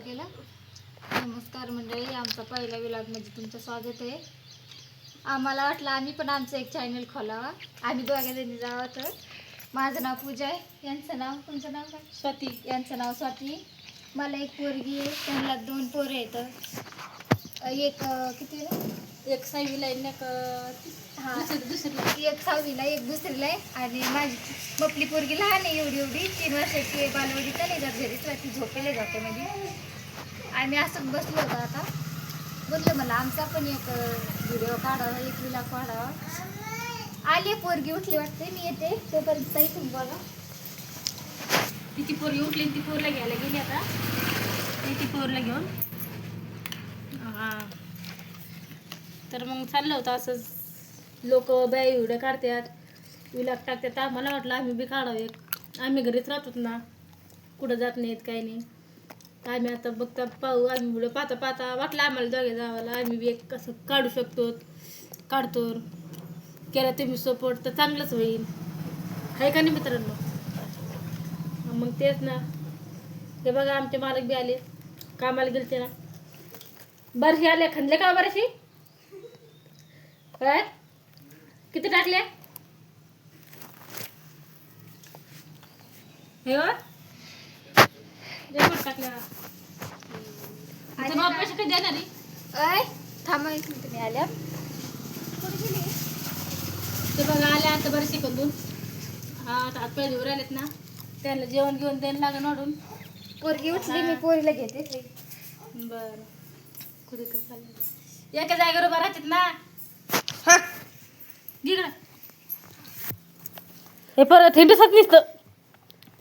केला नमस्कार मंडळी आमचा पहिला विलागमध्ये म्हणजे तुमचं स्वागत आहे. आम्हाला वाटलं आम्ही पण आमचं एक चॅनल खोलावा. आम्ही दोघ्या जणी जावं तर. माझं नाव पूजा आहे. यांचं नाव तुमचं नाव काय? स्वाती. यांचं नाव स्वाती. मला एक पोरगी आहे. त्यांना दोन पोरं आहेत. एक किती एक सहावीला आहे, एक हा. दुसरी दुसरीला. एक सहावीला एक दुसरीला आहे. आणि माझी मपली पोरगी लहान आहे एवढी एवढी. तीन वर्षाची आहे बालवडी नाही जात घरी. तर ती झोपेला जाते मध्ये आम्ही असं बसलो होतो आता. बोललं मला आमचा पण एक व्हिडिओ काढावा एक विला काढावा. आली आहे पोरगी उठली वाटते. मी येते. तोपर्यंत ताई तुम्ही बघा तिची पोरगी उठली आणि ती पोरला घ्यायला गेली आता. ती ती पोरला घेऊन हा तर मग चाललं होतं असंच लोक बाई व्हिडिओ काढतात विलाग टाकतात आम्हाला वाटलं आम्ही बी काढावं. एक आम्ही घरीच राहतो ना. कुठं जात नाहीत काही नाही. तर आम्ही आता बघता पाहू आम्ही व्हिडिओ पाहता पाहता वाटलं आम्हाला दोघे जावाला. आम्ही बी एक कसं काढू शकतो काढतो. केला तुम्ही सपोर्ट तर चांगलंच होईल. आहे का नाही मित्रांनो? मग तेच ना. हे बघा आमचे मालक बी आले. कामाला गेलते ना. बरशी आले खणले का बरशी काय किती टाकले? हे अय थांबा मिनिट मी आल्या ते बघा आले आता बरं शिकवून हा आता हात पाय धुवून आलेत ना. त्यांना जेवण घेऊन द्यायला लागेल वाढून. पोरगी उठली मी पोरीला घेते. बर. कुठे एका जागेवर उभा राहतात ना. हे परत हिंडीसात नुसतं